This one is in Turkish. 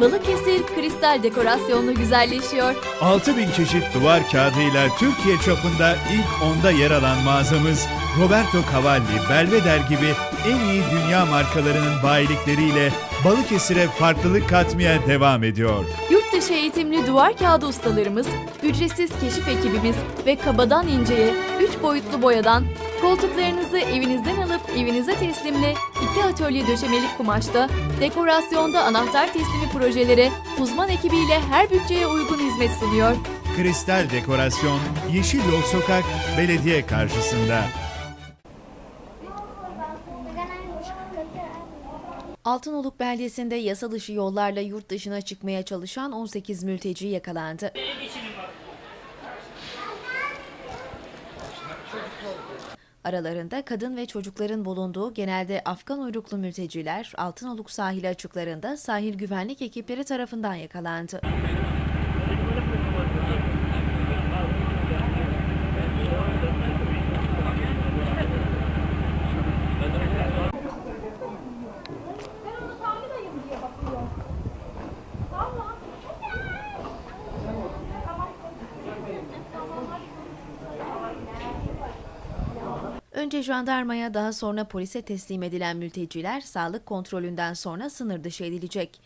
Balıkesir kristal dekorasyonlu güzelleşiyor. 6000 çeşit duvar kağıdıyla Türkiye çapında ilk onda yer alan mağazamız, Roberto Cavalli, Belvedere gibi en iyi dünya markalarının bayilikleriyle Balıkesir'e farklılık katmaya devam ediyor. Yurt dışı eğitimli duvar kağıdı ustalarımız, ücretsiz keşif ekibimiz ve kabadan inceye 3 boyutlu boyadan koltuklarınızı evinizden alıp evinize teslimle iki atölye döşemelik kumaşta, dekorasyonda anahtar teslimi projelere uzman ekibiyle her bütçeye uygun hizmet sunuyor. Kristal Dekorasyon, Yeşil Yol Sokak, belediye karşısında. Altınoluk beldesinde yasa dışı yollarla yurt dışına çıkmaya çalışan 18 mülteci yakalandı. Aralarında kadın ve çocukların bulunduğu genelde Afgan uyruklu mülteciler Altınoluk sahili açıklarında sahil güvenlik ekipleri tarafından yakalandı. Önce jandarmaya daha sonra polise teslim edilen mülteciler sağlık kontrolünden sonra sınır dışı edilecek.